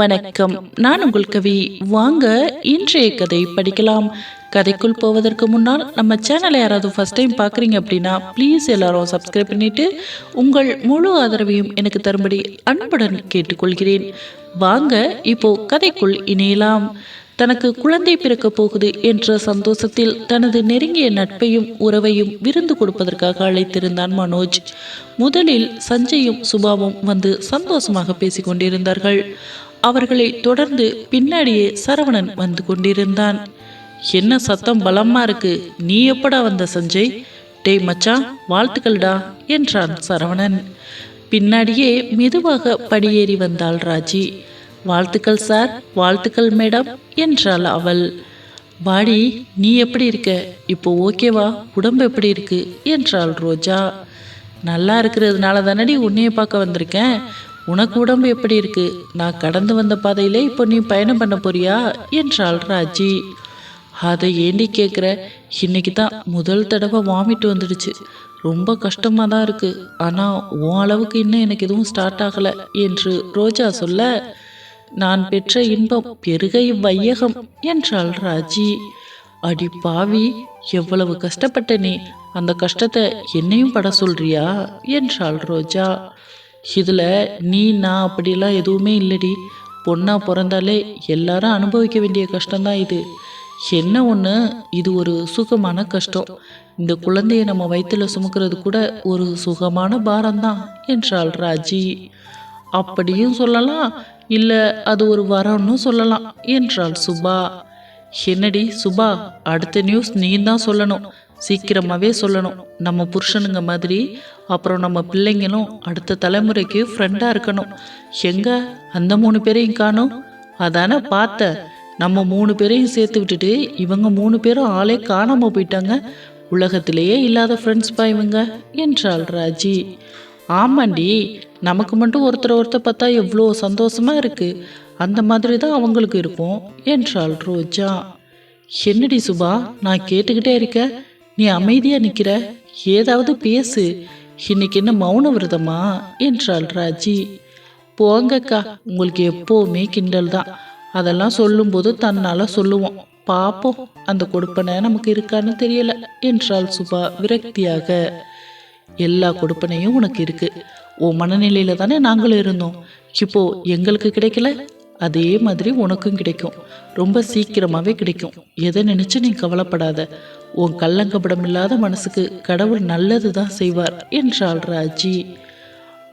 வணக்கம். நான் உங்கள் கவி வாங்க. இன்றைய கதை படிக்கலாம். கதைக்குள் போவதற்கு முன்னால் நம்ம சேனலை யாராவது ஃபர்ஸ்ட் டைம் பார்க்குறீங்க அப்படின்னா ப்ளீஸ் எல்லாரும் சப்ஸ்கிரைப் பண்ணிட்டு உங்கள் முழு ஆதரவையும் எனக்கு தரும்படி அன்புடன் கேட்டுக்கொள்கிறேன். வாங்க இப்போ கதைக்குள் இணையலாம். தனக்கு குழந்தை பிறக்க போகுது என்ற சந்தோஷத்தில் தனது நெருங்கிய நட்பையும் உறவையும் விருந்து கொடுப்பதற்காக அழைத்திருந்தான் மனோஜ். முதலில் சஞ்சயும் சுபாவும் வந்து சந்தோஷமாக பேசிக் கொண்டிருந்தார்கள் அவர்களை தொடர்ந்து பின்னாடியே சரவணன் வந்து கொண்டிருந்தான். என்ன சத்தம் பலமா இருக்கு? நீ எப்படா வந்த சஞ்சய்? டேய் மச்சான் வாழ்த்துக்கள்டா என்றான் சரவணன். பின்னாடியே மெதுவாக படியேறி வந்தாள் ராஜி. வாழ்த்துக்கள் சார் வாழ்த்துக்கள் மேடம் என்றாள் அவள். பாடி நீ எப்படி இருக்க? இப்போ ஓகேவா உடம்பு எப்படி இருக்கு? என்றாள் ரோஜா. நல்லா இருக்கிறதுனால தானடி உன்னைய பார்க்க வந்திருக்கேன். உனக்கு உடம்பு எப்படி இருக்கு? நான் கடந்து வந்த பாதையிலே இப்போ நீ பயணம் பண்ண போறியா? என்றாள் ராஜி. அதை ஏண்டி கேட்குற இன்னைக்கு தான் முதல் தடவை வாமிட் வந்துடுச்சு. ரொம்ப கஷ்டமாக தான் இருக்கு. ஆனால் உன் அளவுக்கு இன்னும் எனக்கு எதுவும் ஸ்டார்ட் ஆகலை என்று ரோஜா சொல்ல நான் பெற்ற இன்பம் பெருகை வையகம் என்றாள் ராஜி. அடி பாவி எவ்வளவு கஷ்டப்பட்ட நீ. அந்த கஷ்டத்தை என்னையும் பட சொல்றியா? என்றாள் ரோஜா. இதில் நீ நான் அப்படிலாம் எதுவுமே இல்லடி. பொண்ணாக பிறந்தாலே எல்லாரும் அனுபவிக்க வேண்டிய கஷ்டம்தான் இது. என்ன ஒன்று இது ஒரு சுகமான கஷ்டம். இந்த குழந்தையை நம்ம வயிற்றுல சுமக்கிறது கூட ஒரு சுகமான பாரம்தான் என்றாள் ராஜி. அப்படியும் சொல்லலாம் இல்லை அது ஒரு வரம்னு சொல்லலாம் என்றாள் சுபா. என்னடி சுபா அடுத்த நியூஸ் நீ தான் சொல்லணும். சீக்கிரமாகவே சொல்லணும். நம்ம புருஷனுங்க மாதிரி அப்புறம் நம்ம பிள்ளைங்களும் அடுத்த தலைமுறைக்கு ஃப்ரெண்டாக இருக்கணும். எங்க? அந்த மூணு பேரையும் காணோம். அதானே பார்த்த. நம்ம மூணு பேரையும் சேர்த்து விட்டுட்டு இவங்க மூணு பேரும் ஆளே காணாமல் போயிட்டாங்க. உலகத்திலேயே இல்லாத ஃப்ரெண்ட்ஸ் பா இவங்க என்றாள் ராஜி. ஆமாண்டி நமக்கு மட்டும் ஒருத்தர் ஒருத்தர் பார்த்தா எவ்வளோ சந்தோஷமாக இருக்குது அந்த மாதிரி தான் அவங்களுக்கு இருக்கும் என்றாள் ரோஜா. என்னடி சுபா நான் கேட்டுக்கிட்டே இருக்க? நீ அமைதியாக நிற்கிற ஏதாவது பேசு. இன்னைக்கு என்ன மௌன விரதமா? என்றாள் ராஜி. போங்கக்கா உங்களுக்கு எப்போவுமே கிண்டல் தான். அதெல்லாம் சொல்லும்போது தன்னால் சொல்லுவோம். பாப்போம் அந்த கொடுப்பனை நமக்கு இருக்கான்னு தெரியல என்றாள் சுபா விரக்தியாக. எல்லா கொடுப்பனையும் உனக்கு இருக்கு. உன் மனநிலையில தானே நாங்களும் இருந்தோம். இப்போ எங்களுக்கு கிடைக்கல? அதே மாதிரி உனக்கும் கிடைக்கும். ரொம்ப சீக்கிரமாகவே கிடைக்கும். எதை நினச்சி நீ கவலைப்படாத. உன் கள்ளங்கபடம் இல்லாத மனசுக்கு கடவுள் நல்லது தான் செய்வார் என்றாள் ராஜி.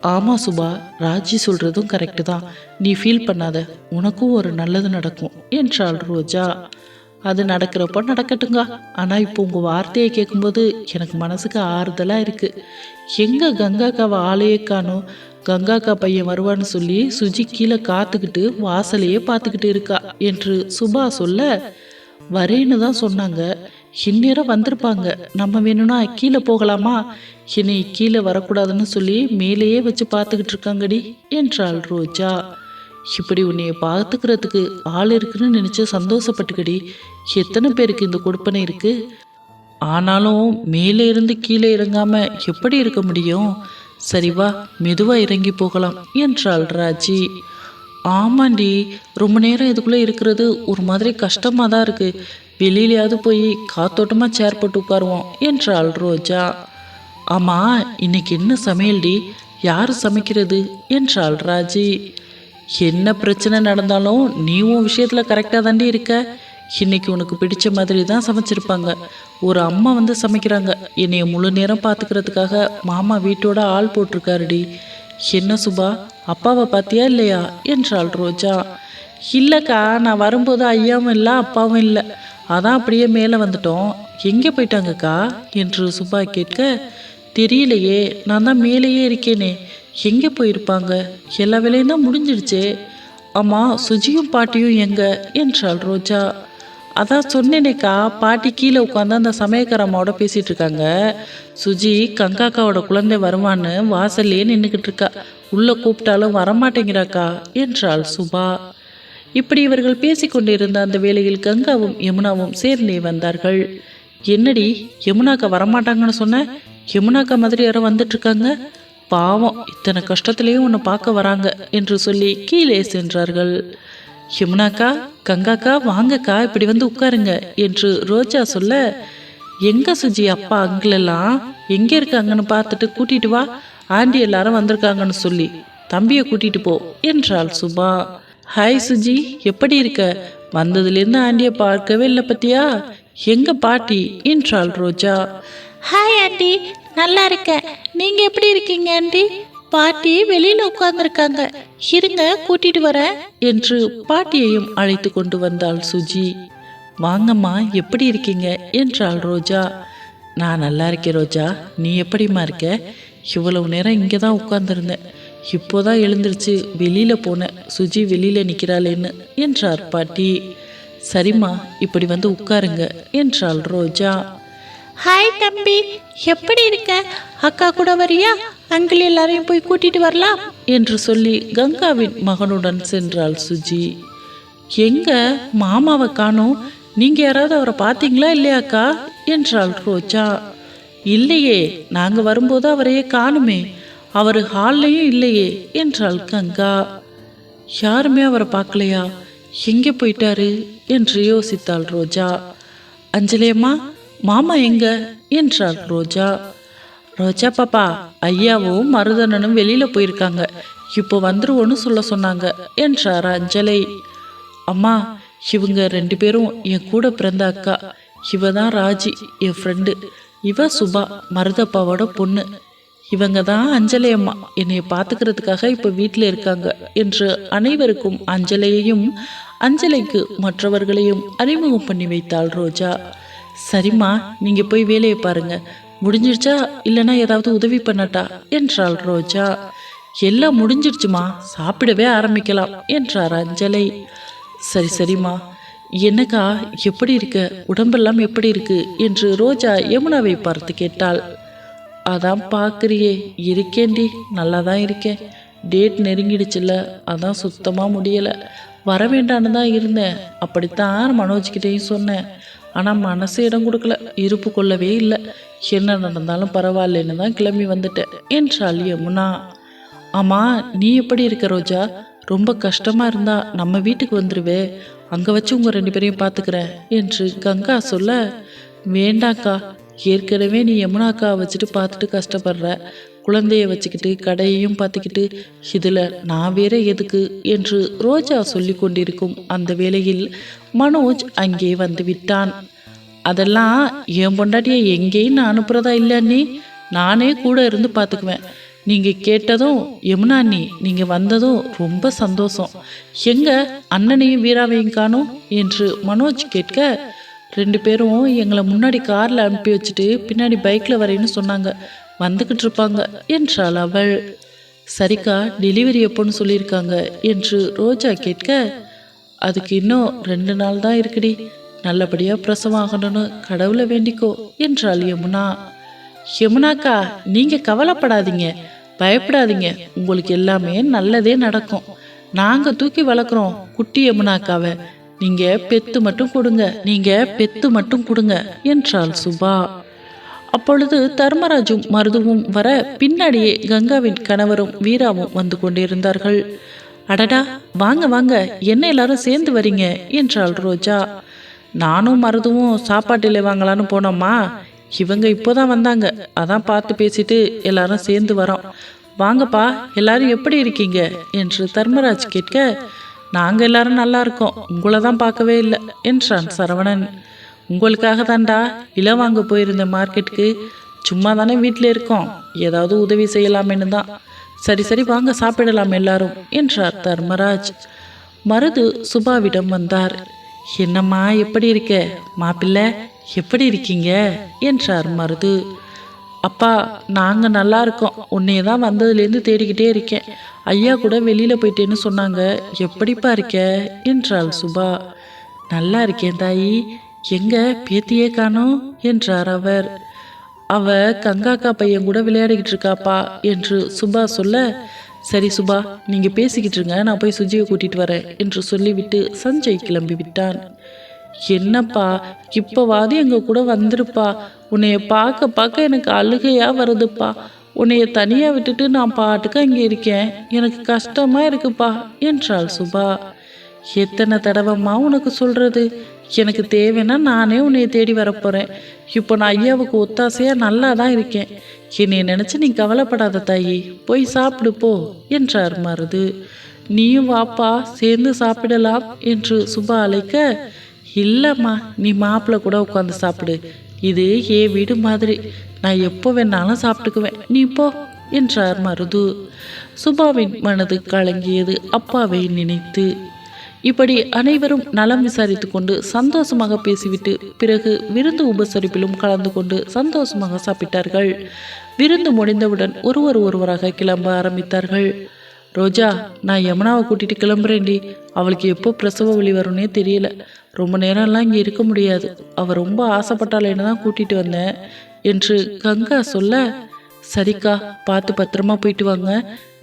ஆமாம் சுபா ராஜி சொல்கிறதும் கரெக்டு தான். நீ ஃபீல் பண்ணாத. உனக்கும் ஒரு நல்லது நடக்கும் என்றாள் ரோஜா. அது நடக்கிறப்போ நடக்கட்டுங்க ஆனால் இப்போ உங்கள் வார்த்தையை கேட்கும்போது எனக்கு மனசுக்கு ஆறுதலாக இருக்குது எங்கே கங்காக்காவை ஆளையே காணும். கங்காக்கா பையன் வருவான்னு சொல்லி சுஜி கீழே காத்துக்கிட்டு வாசலையே பார்த்துக்கிட்டு இருக்கா என்று சுபா சொல்ல வரேன்னு தான் சொன்னாங்க. இந்நேரம் வந்திருப்பாங்க. நம்ம வேணும்னா கீழே போகலாமா? இனி கீழே வரக்கூடாதுன்னு சொல்லி மேலேயே வச்சு பார்த்துக்கிட்டு இருக்காங்கடி என்றாள் ரோஜா. இப்படி உன்னைய பார்த்துக்கிறதுக்கு ஆள் இருக்குன்னு நினச்சி சந்தோஷப்பட்டுக்கடி. எத்தனை பேருக்கு இந்த கொடுப்பனை இருக்கு? ஆனாலும் மேலே இருந்து கீழே இறங்காம எப்படி இருக்க முடியும்? சரி வா மெதுவா இறங்கி போகலாம் என்றாள் ராஜி. ஆமாண்டி ரொம்ப நேரம் இதுக்குள்ளே இருக்கிறது ஒரு மாதிரி கஷ்டமாக தான் இருக்கு. வெளியிலயாவது போய் காத்தோட்டமாக சேர் போட்டு உட்காருவோம் என்றாள் ரோஜா. ஆமா இன்னைக்கு என்ன சமையல்டி? யார் சமைக்கிறது? என்றாள் ராஜி. என்ன பிரச்சனை நடந்தாலும் நீ உன் விஷயத்தில் கரெக்டாக தாண்டி இருக்க. இன்னைக்கு உனக்கு பிடிச்ச மாதிரி தான் சமைச்சிருப்பாங்க. ஒரு அம்மா வந்து சமைக்கிறாங்க. என்னைய முழு நேரம் பார்த்துக்கிறதுக்காக மாமா வீட்டோட ஆள் போட்டிருக்காருடி. என்ன சுபா அப்பாவை பார்த்தியா இல்லையா? என்றாள் ரோஜா. இல்லைக்கா நான் வரும்போது ஐயாவும் இல்லை அப்பாவும் இல்லை. அதான் அப்படியே மேலே வந்துட்டோம். எங்கே போயிட்டாங்கக்கா? என்று சுபா கேட்க தெரியலையே நான் தான் மேலேயே இருக்கேனே. எங்கே போயிருப்பாங்க? எல்லா வேலையும் தான் முடிஞ்சிடுச்சே. அம்மா சுஜியும் பாட்டியும் எங்க? என்றாள் ரோஜா. அதான் சொன்னேனேக்கா பாட்டி கீழே உட்காந்து அந்த சமயக்காரம்மாவோட பேசிகிட்டு இருக்காங்க சுஜி கங்காக்காவோட குழந்தை வருவான்னு வாசல்லையே நின்றுக்கிட்டு இருக்கா உள்ளே கூப்பிட்டாலும் வரமாட்டேங்கிறாக்கா என்றாள் சுபா. இப்படி இவர்கள் பேசிக்கொண்டிருந்த அந்த வேளையில் கங்காவும் யமுனாவும் சேர்ந்தே வந்தார்கள். என்னடி யமுனாக்கா வரமாட்டாங்கன்னு சொன்ன? யமுனாக்கா மாதிரி யாரோ வந்துட்டுருக்காங்க பாவம் இத்தனை கஷ்டத்துலேயும் உன்னை பார்க்க வராங்க என்று சொல்லி கீழே சென்றார்கள். யமுனாக்கா கங்காக்கா வாங்கக்கா இப்படி வந்து உட்காருங்க என்று ரோஜா சொல்ல எங்க சுஜி அப்பா அங்கிளெல்லாம் எங்க இருக்காங்கன்னு பார்த்துட்டு கூட்டிட்டு வா ஆண்டி எல்லாரும் வந்திருக்காங்கன்னு சொல்லி தம்பியை கூட்டிட்டு போ என்றாள் சுபா. ஹாய் சுஜி எப்படி இருக்க? வந்ததுலேருந்து ஆண்டியை பார்க்கவே இல்லை பத்தியா? எங்க பாட்டி? என்றாள் ரோஜா. ஹாய் ஆண்டி நல்லா இருக்கேன். நீங்க எப்படி இருக்கீங்க ஆண்டி? பாட்டி வெளியில உட்கார்ந்துருக்காங்க. இருங்க கூட்டிட்டு வரேன் என்று பாட்டியையும் அழைத்து கொண்டு வந்தாள் சுஜி. வாங்கம்மா எப்படி இருக்கீங்க? என்றாள் ரோஜா. நான் நல்லா இருக்கேன் ரோஜா. நீ எப்படிம்மா இருக்க? இவ்வளவு நேரம் இங்கே தான் உட்கார்ந்துருந்தேன். இப்போதான் எழுந்திருச்சு வெளியில போனேன். சுஜி வெளியில நிற்கிறாளேன்னு என்றார் பாட்டி. சரிம்மா இப்படி வந்து உட்காருங்க என்றாள் ரோஜா. ஹாய் தம்பி எப்படி இருக்க? அக்கா கூட வரியா? அங்கிள் எல்லாரையும் போய் கூட்டிட்டு வரலாம்? என்று சொல்லி கங்காவின் மகனுடன் சென்றாள் சுஜி. எங்க? மாமாவை காணும். நீங்க யாராவது அவரை பார்த்தீங்களா இல்லையாக்கா? என்றாள் ரோஜா. இல்லையே நாங்க வரும்போது அவரையே காணுமே. அவர் ஹால்லையும் இல்லையே என்றாள் கங்கா. யாருமே அவரை பார்க்கலையா? எங்கே போயிட்டாரு? என்று யோசித்தாள் ரோஜா. அஞ்சலியம்மா மாமா எங்க? என்றாள் ரோஜா. ரோஜா பாப்பா ஐயாவும் மருதனனும் வெளியில போயிருக்காங்க. இப்போ வந்துருவோன்னு சொல்ல சொன்னாங்க என்றார் அஞ்சலை. அம்மா இவங்க ரெண்டு பேரும் என் கூட பிறந்த அக்கா. இவ தான் ராஜி என் ஃப்ரெண்டு இவ சுபா மருதப்பாவோட பொண்ணு. இவங்க தான் அஞ்சலை அம்மா. என்னைய பார்த்துக்கிறதுக்காக இப்போ வீட்டில் இருக்காங்க என்று அனைவருக்கும் அஞ்சலையையும் அஞ்சலைக்கு மற்றவர்களையும் அறிமுகம் பண்ணி வைத்தாள் ரோஜா. சரிம்மா நீங்கள் போய் வேலையை பாருங்கள் முடிஞ்சிருச்சா? இல்லைன்னா ஏதாவது உதவி பண்ணட்டா? என்றாள் ரோஜா. எல்லாம் முடிஞ்சிருச்சுமா. சாப்பிடவே ஆரம்பிக்கலாம் என்றார் அஞ்சலை. சரி சரிம்மா. என்னக்கா எப்படி இருக்க? உடம்பெல்லாம் எப்படி இருக்கு? என்று ரோஜா யமுனாவை பார்த்து கேட்டாள். அதான் பார்க்குறியே இருக்கேண்டி நல்லா தான் இருக்கேன். டேட் நெருங்கிடுச்சுல்ல அதான் சுத்தமாக முடியலை. வர வேண்டான்னு தான் இருந்தேன். அப்படித்தான் மனோஜ்கிட்டையும் சொன்னேன். ஆனால் மனசு இடம் கொடுக்கல இருப்பு கொள்ளவே இல்லை. என்ன நடந்தாலும் பரவாயில்லன்னு தான் கிளம்பி வந்துட்டேன் என்றாள் யமுனா. ஆமாம் நீ எப்படி இருக்க ரோஜா? ரொம்ப கஷ்டமாக இருந்தா நம்ம வீட்டுக்கு வந்துடுவே அங்கே வச்சு உங்கள் ரெண்டு பேரையும் பார்த்துக்கிறேன் என்று கங்கா சொல்ல. வேண்டாக்கா ஏற்கனவே நீ யமுனாக்கா வச்சுட்டு பார்த்துட்டு கஷ்டப்படுற. குழந்தைய வச்சுக்கிட்டு கடையையும் பார்த்துக்கிட்டு இதில் நான் வேற எதுக்கு என்று ரோஜா சொல்லி கொண்டிருக்கும் அந்த வேளையில் மனோஜ் அங்கே வந்து விட்டான். அதெல்லாம் என் பொண்டாட்டியை எங்கேயும் நான் அனுப்புறதா இல்லைண்ணி நானே கூட இருந்து பார்த்துக்குவேன் நீங்கள் கேட்டதும் யமுனா அண்ணி நீங்கள் வந்ததும் ரொம்ப சந்தோஷம். எங்க அண்ணனையும் வீராவையும் காணும் என்று மனோஜ் கேட்க ரெண்டு பேரும் எங்களை முன்னாடி காரில் அனுப்பி வச்சுட்டு பின்னாடி பைக்கில் வரேன்னு சொன்னாங்க. வந்துக்கிட்டு இருப்பாங்க என்றாள் அவள். சரிக்கா டெலிவரி எப்போன்னு சொல்லியிருக்காங்க என்று ரோஜா கேட்க அதுக்கு இன்னும் ரெண்டு நாள் தான் இருக்குடி. நல்லபடியாக பிரசவம் ஆகணும்னு கடவுளை வேண்டிக்கோ என்றாள் யமுனா. யமுனாக்கா நீங்கள் கவலைப்படாதீங்க. பயப்படாதீங்க. உங்களுக்கு எல்லாமே நல்லதே நடக்கும். நாங்கள் தூக்கி வளர்க்குறோம் குட்டி யமுனாக்காவை. நீங்கள் பெத்து மட்டும் கொடுங்க. நீங்கள் பெத்து மட்டும் கொடுங்க என்றாள் சுபா. அப்பொழுது தர்மராஜும் மருதுவும் வர பின்னாடியே கங்காவின் கணவரும் வீராவும் வந்து கொண்டிருந்தார்கள். அடடா வாங்க வாங்க என்ன எல்லாரும் சேர்ந்து வரீங்க? என்றாள் ரோஜா. நானும் மருதுவும் சாப்பாட்டில் வாங்கலான்னு போனோம்மா. இவங்க இப்போதான் வந்தாங்க. அதான் பார்த்து பேசிட்டு எல்லாரும் சேர்ந்து வரோம். வாங்கப்பா எல்லாரும் எப்படி இருக்கீங்க? என்று தர்மராஜ் கேட்க நாங்கள் எல்லாரும் நல்லா இருக்கோம். உங்களை தான் பார்க்கவே இல்லை என்றான் சரவணன். உங்களுக்காக தாண்டா இலை வாங்க போயிருந்தேன் மார்க்கெட்டுக்கு. சும்மா தானே வீட்டில் இருக்கோம். ஏதாவது உதவி செய்யலாமேன்னு தான். சரி சரி வாங்க சாப்பிடலாம் எல்லாரும் என்றார் தர்மராஜ். மருது சுபாவிடம் வந்தார். என்னம்மா எப்படி இருக்க? மாப்பிள்ளை எப்படி இருக்கீங்க? என்றார் மருது. அப்பா நாங்கள் நல்லா இருக்கோம். உன்னையே தான் வந்ததுலேருந்து தேடிக்கிட்டே இருக்கேன். ஐயா கூட வெளியில் போயிட்டேன்னு சொன்னாங்க. எப்படிப்பா இருக்க? என்றாள் சுபா. நல்லா இருக்கேன் தாயி. எங்க பேத்தியே காணோம்? என்றார் அவர். அவ கங்காக்கா பையன் கூட விளையாடிக்கிட்டு இருக்காப்பா என்று சுபா சொல்ல சரி சுபா நீங்க பேசிக்கிட்டு இருங்க நான் போய் சுஜியை கூட்டிட்டு வரேன் என்று சொல்லிவிட்டு சஞ்சய் கிளம்பி விட்டான். என்னப்பா இப்போவாது எங்க கூட வந்திருப்பா? உன்னைய பார்க்க பார்க்க எனக்கு அழுகையா வருதுப்பா. உன்னைய தனியாக விட்டுட்டு நான் பாட்டுக்கு அங்கே இருக்கேன். எனக்கு கஷ்டமாக இருக்குப்பா என்றாள் சுபா. எத்தனை தடவைம்மா உனக்கு சொல்கிறது எனக்கு தேவைன்னா நானே உன்னைய தேடி வரப்போகிறேன் இப்போ நான் ஐயாவுக்கு ஒத்தாசையாக நல்லா தான் இருக்கேன். என்னை நினச்சி நீ கவலைப்படாத தாயி. போய் சாப்பிடு போ என்றார் மருது. நீயும் வாப்பா சேர்ந்து சாப்பிடலாம் என்று சுபா அழைக்க இல்லைம்மா நீ மாப்பிள்ளை கூட உட்காந்து சாப்பிடு. இது ஏ வீடு மாதிரி. நான் எப்போ வேணாலும் சாப்பிட்டுக்குவேன். நீ போ என்றார் மருது. சுபாவின் மனது கலங்கியது. அப்பாவை நினைத்து இப்படி அனைவரும் நலம் விசாரித்து கொண்டு சந்தோஷமாக பேசிவிட்டு பிறகு விருந்து உபசரிப்பிலும் கலந்து கொண்டு சந்தோஷமாக சாப்பிட்டார்கள். விருந்து முடிந்தவுடன் ஒருவர் ஒருவராக கிளம்ப ஆரம்பித்தார்கள். ரோஜா நான் யமுனாவை கூட்டிட்டு கிளம்புறேன்டி. அவளுக்கு எப்போ பிரசவ வழி வரும்னே தெரியல. ரொம்ப நேரம்லாம் இங்கே இருக்க முடியாது. அவள் ரொம்ப ஆசைப்பட்டாலேன்னு தான் கூட்டிட்டு வந்தேன் என்று கங்கா சொல்ல சரிக்கா பார்த்து பத்திரமா போயிட்டு வாங்க.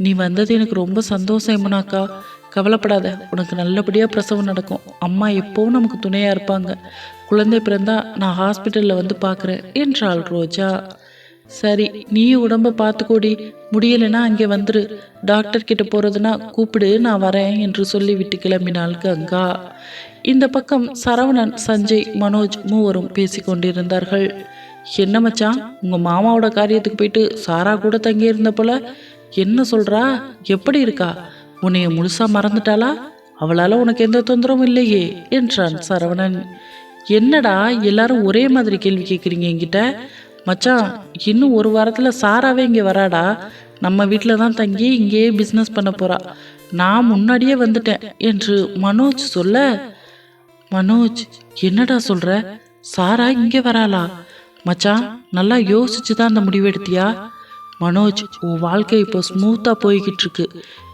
நீ வந்தது எனக்கு ரொம்ப சந்தோஷம் யமுனாக்கா. கவலைப்படாத உனக்கு நல்லபடியாக பிரசவம் நடக்கும். அம்மா எப்போவும் நமக்கு துணையாக இருப்பாங்க. குழந்தை பிறந்தா நான் ஹாஸ்பிட்டலில் வந்து பார்க்குறேன் என்றாள் ரோஜா. சரி நீ உடம்ப பார்த்துக்கோடி முடியலைன்னா அங்கே வந்துரு. டாக்டர் கிட்ட போகிறதுனா கூப்பிடு நான் வரேன் என்று சொல்லிவிட்டு கிளம்பினாள் கங்கா. இந்த பக்கம் சரவணன் சஞ்சய் மனோஜ் மூவரும் பேசிக்கொண்டிருந்தார்கள் என்ன மச்சான் உங்கள் மாமாவோட காரியத்துக்கு போயிட்டு சாரா கூட தங்கியிருந்த போல? என்ன சொல்கிறா எப்படி இருக்கா? உன்னைய முழுசா மறந்துட்டாளா? அவளால உனக்கு எந்த தொந்தரவும் இல்லையே என்றான் சரவணன். என்னடா எல்லாரும் ஒரே மாதிரி கேள்வி கேட்குறீங்க என்கிட்ட? மச்சான் இன்னும் ஒரு வாரத்தில் சாராவே இங்கே வராடா. நம்ம வீட்டில் தான் தங்கி இங்கேயே பிஸ்னஸ் பண்ண போறா. நான் முன்னாடியே வந்துட்டேன் என்று மனோஜ் சொல்ல மனோஜ் என்னடா சொல்ற? சாரா இங்கே வராளா? மச்சான் நல்லா யோசிச்சு தான் அந்த முடிவு எடுத்தியா? மனோஜ் உன் வாழ்க்கை இப்போ ஸ்மூத்தாக போய்கிட்டு இருக்கு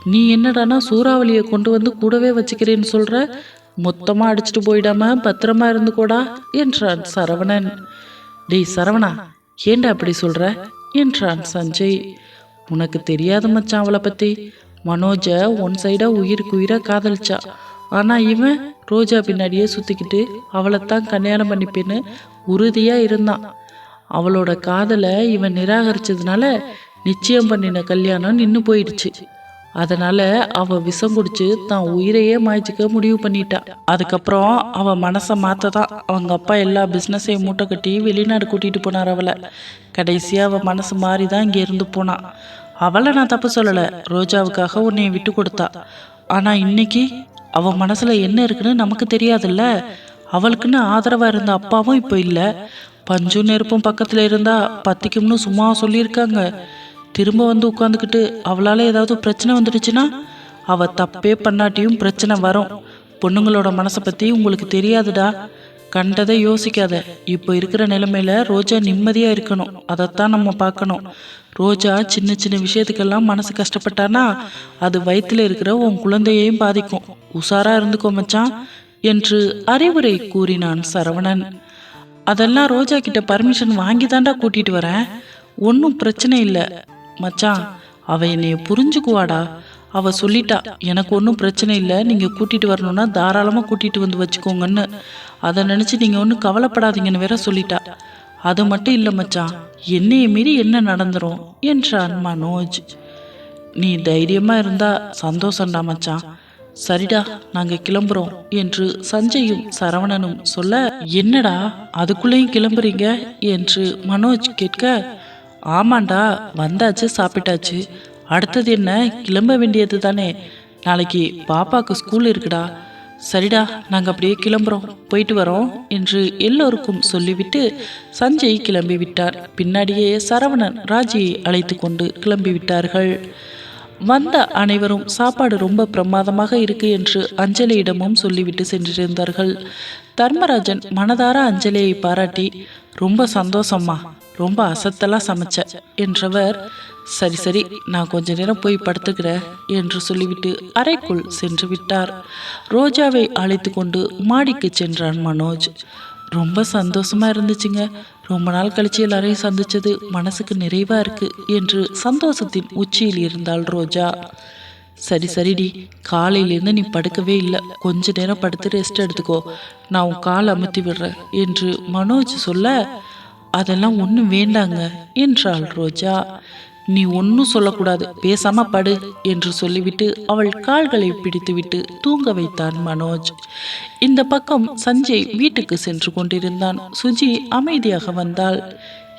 நீ என்னடானா சூறாவளியை கொண்டு வந்து கூடவே வச்சுக்கிறேன்னு சொல்ற? மொத்தமாக அடிச்சுட்டு போயிடாம பத்திரமா இருந்துக்கோடா என்றான் சரவணன். டேய் சரவணா ஏண்டா அப்படி சொல்ற? என்றான் சஞ்சய். உனக்கு தெரியாத மச்சான் அவளை பத்தி. மனோஜ ஒன் சைடா உயிருக்கு உயிரா காதலிச்சா. ஆனா இவன் ரோஜா பின்னாடியே சுத்திக்கிட்டு அவளைத்தான் கல்யாணம் பண்ணிப்பேன்னு உறுதியா இருந்தான். அவளோட காதலை இவன் நிராகரிச்சதுனால நிச்சயம் பண்ணின கல்யாணம் நின்று போயிடுச்சு. அதனால அவ விஷம் குடிச்சு தான் உயிரையே மாய்ச்சிக்க முடிவு பண்ணிட்டா. அதுக்கப்புறம் அவ மனசை மாத்த தான் அவங்க அப்பா எல்லா பிஸ்னஸையும் மூட்டை கட்டி வெளிநாடு கூட்டிட்டு போனார் அவளை. கடைசியாக அவள் மனசு மாறி தான் இங்கே இருந்து போனான் அவளை நான் தப்பு சொல்லலை. ரோஜாவுக்காக உன்னை விட்டு கொடுத்தா. ஆனால் இன்னைக்கு அவள் மனசில் என்ன இருக்குன்னு நமக்கு தெரியாதுல்ல. அவளுக்குன்னு ஆதரவாக இருந்த அப்பாவும் இப்போ இல்லை. பஞ்சும் நெருப்பும் பக்கத்துல இருந்தா பத்திக்கும்னு சும்மா சொல்லியிருக்காங்க. திரும்ப வந்து உட்காந்துக்கிட்டு அவளால ஏதாவது பிரச்சனை வந்துடுச்சுன்னா அவ தப்பே பண்ணாட்டியும் பிரச்சனை வரும். பொண்ணுங்களோட மனசை பத்தி உங்களுக்கு தெரியாதுடா. கண்டதை யோசிக்காத. இப்போ இருக்கிற நிலைமையில ரோஜா நிம்மதியா இருக்கணும். அதைத்தான் நம்ம பார்க்கணும். ரோஜா சின்ன சின்ன விஷயத்துக்கெல்லாம் மனசு கஷ்டப்பட்டானா அது வயிற்றில் இருக்கிற உன் குழந்தையையும் பாதிக்கும். உஷாரா இருந்துக்கோ மச்சான் என்று அறிவுரை கூறினான் சரவணன். அதெல்லாம் ரோஜா கிட்ட பர்மிஷன் வாங்கி தாண்டா கூட்டிட்டு வரேன். ஒன்றும் பிரச்சனை இல்லை. மச்சான் அவ என்னைய புரிஞ்சுக்குவாடா. அவ சொல்லிட்டா எனக்கு ஒன்றும் பிரச்சனை இல்லை. நீங்கள் கூட்டிட்டு வரணும்னா தாராளமாக கூட்டிட்டு வந்து வச்சுக்கோங்கன்னு. அதை நினச்சி நீங்கள் ஒன்றும் கவலைப்படாதீங்கன்னு வேற சொல்லிட்டா. அது மட்டும் இல்லை மச்சான் என்னைய மீறி என்ன நடந்துரும்? என்றான் மனோஜ். நீ தைரியமா இருந்தா சந்தோஷம்டா மச்சான். சரிடா நாங்க கிளம்புறோம் என்று சஞ்சயும் சரவணனும் சொல்ல என்னடா அதுக்குள்ளேயும் கிளம்புறீங்க? என்று மனோஜ் கேட்க ஆமாண்டா வந்தாச்சு சாப்பிட்டாச்சு. அடுத்தது என்ன? கிளம்ப வேண்டியது தானே. நாளைக்கு பாப்பாக்கு ஸ்கூல் இருக்குடா. சரிடா நாங்கள் அப்படியே கிளம்புறோம். போயிட்டு வரோம் என்று எல்லோருக்கும் சொல்லிவிட்டு சஞ்சய் கிளம்பி விட்டார் பின்னாடியே சரவணன் ராஜியை அழைத்து கொண்டு கிளம்பி விட்டார்கள் வந்த அனைவரும் சாப்பாடு ரொம்ப பிரமாதமாக இருக்கு என்று அஞ்சலியிடமும் சொல்லிவிட்டு சென்றிருந்தார்கள். தர்மராஜன் மனதார அஞ்சலியை பாராட்டி ரொம்ப சந்தோஷம்மா ரொம்ப அசத்தலாக சமைச்ச என்றவர் சரி சரி நான் கொஞ்ச நேரம் போய் படுத்துக்கிறேன் என்று சொல்லிவிட்டு அறைக்குள் சென்று விட்டார். ரோஜாவை அழைத்து கொண்டு மாடிக்கு சென்றான் மனோஜ். ரொம்ப சந்தோஷமா இருந்துச்சுங்க ரொம்ப நாள் கழிச்சு எல்லாரையும் சந்திச்சது மனசுக்கு நிறைவா இருக்கு என்று சந்தோஷத்தின் உச்சியில் இருந்தாள் ரோஜா. சரி சரிடி. காலையிலேருந்து நீ படுக்கவே இல்லை. கொஞ்ச நேரம் படுத்து ரெஸ்ட் எடுத்துக்கோ. நான் உன் கால் அமுத்தி விடுறேன் என்று மனோஜ் சொல்ல அதெல்லாம் ஒன்றும் வேண்டாங்க என்றாள் ரோஜா. நீ ஒன்றும் சொல்லக்கூடாது. பேசாம படு என்று சொல்லிவிட்டு அவள் கால்களை பிடித்துவிட்டு தூங்க வைத்தான் மனோஜ். இந்த பக்கம் சஞ்சய் வீட்டுக்கு சென்று கொண்டிருந்தான். சுஜி அமைதியாக வந்தாள்.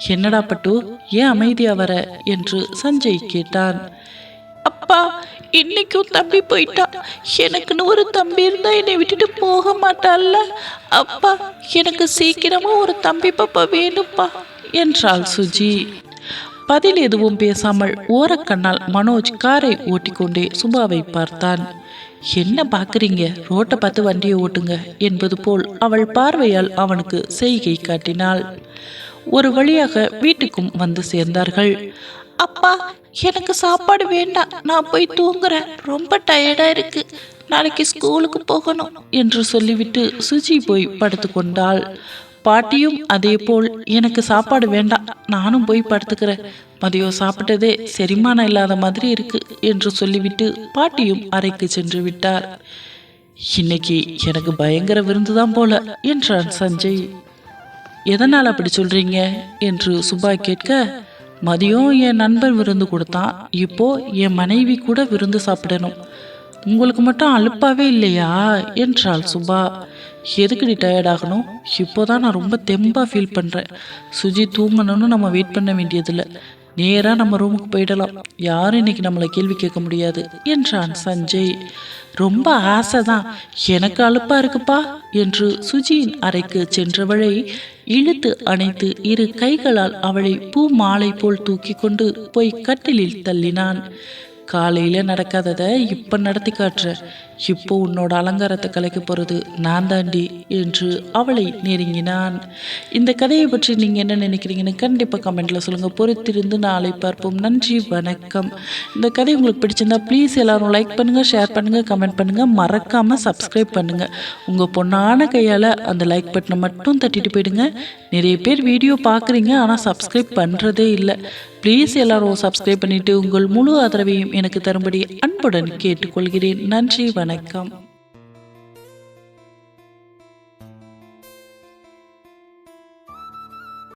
என்னடா பட்டு ஏன் அமைதியா வர? என்று சஞ்சய் கேட்டான். அப்பா இன்னைக்கும் தம்பி போயிட்டா. எனக்குன்னு ஒரு தம்பி இருந்தா என்னை விட்டுட்டு போக மாட்டாள்ல. அப்பா எனக்கு சீக்கிரமா ஒரு தம்பி பாப்பா வேணும்ப்பா என்றாள் சுஜி. பதில் எதுவும் பேசாமல் ஓரக்கண்ணால் மனோஜ் காரை ஓட்டிக்கொண்டே சுபாவை பார்த்தான். என்ன பார்க்குறீங்க ரோட்டை பார்த்து வண்டியை ஓட்டுங்க என்பது போல் அவள் பார்வையால் அவனுக்கு செய்கை காட்டினாள். ஒரு வழியாக வீட்டுக்கும் வந்து சேர்ந்தார்கள். அப்பா எனக்கு சாப்பாடு வேண்டாம். நான் போய் தூங்குறேன். ரொம்ப டயர்டா இருக்கு. நாளைக்கு ஸ்கூலுக்கு போகணும் என்று சொல்லிவிட்டு சுஜி போய் படுத்துக்கொண்டாள். பாட்டியும் அதே போல் எனக்கு சாப்பாடு வேண்டாம் நானும் போய் படுத்துக்கிறேன். மதியம் சாப்பிட்டதே செரிமானம் இல்லாத மாதிரி இருக்கு என்று சொல்லிவிட்டு பாட்டியும் அறைக்கு சென்று விட்டார். இன்னைக்கு எனக்கு பயங்கர விருந்துதான் போல என்றான் சஞ்சய். எதனால் அப்படி சொல்றீங்க? என்று சுபா கேட்க மதியம் என் நண்பன் விருந்து கொடுத்தான். இப்போ என் மனைவி கூட விருந்து சாப்பிடணும். உங்களுக்கு மட்டும் அலுப்பாவே இல்லையா? என்றாள் சுபா. எதுக்குடி டயர்ட் ஆகணும்? இப்போதான் நான் ரொம்ப தெம்பாக ஃபீல் பண்ணுறேன் சுஜி தூங்கணும்னு நம்ம வெயிட் பண்ண வேண்டியதில்லை. நேராக நம்ம ரூமுக்கு போயிடலாம். யாரும் இன்னைக்கு நம்மளை கேள்வி கேட்க முடியாது என்றான் சஞ்சய். ரொம்ப ஆசை தான் எனக்கு அலுப்பாக இருக்குப்பா என்று சுஜியின் அறைக்கு சென்றவளை இழுத்து அணைத்து இரு கைகளால் அவளை பூ மாலை போல் தூக்கி கொண்டு போய் கட்டிலில் தள்ளினான். காலையில் நடக்காததை இப்போ நடத்தி காட்டுற. இப்போ உன்னோட அலங்காரத்தை கலைக்க போகிறது நான் தாண்டி என்று அவளை நெருங்கினான். இந்த கதையை பற்றி நீங்கள் என்ன நினைக்கிறீங்கன்னு கண்டிப்பாக கமெண்ட்ல சொல்லுங்கள் பொறுத்திருந்து நாளை பார்ப்போம். நன்றி வணக்கம். இந்த கதை உங்களுக்கு பிடிச்சிருந்தா ப்ளீஸ் எல்லோரும் லைக் பண்ணுங்கள் ஷேர் பண்ணுங்கள் கமெண்ட் பண்ணுங்கள் மறக்காமல் சப்ஸ்கிரைப் பண்ணுங்கள் உங்கள் பொண்ணான கையால் அந்த லைக் பட்டனை மட்டும் தட்டிட்டு போயிடுங்க. நிறைய பேர் வீடியோ பார்க்குறீங்க ஆனால் சப்ஸ்கிரைப் பண்ணுறதே இல்லை. ப்ளீஸ் எல்லாரும் சப்ஸ்கிரைப் பண்ணிட்டு உங்கள் முழு ஆதரவையும் எனக்கு தரும்படி அன்புடன் கேட்டுக்கொள்கிறேன். நன்றி வணக்கம்.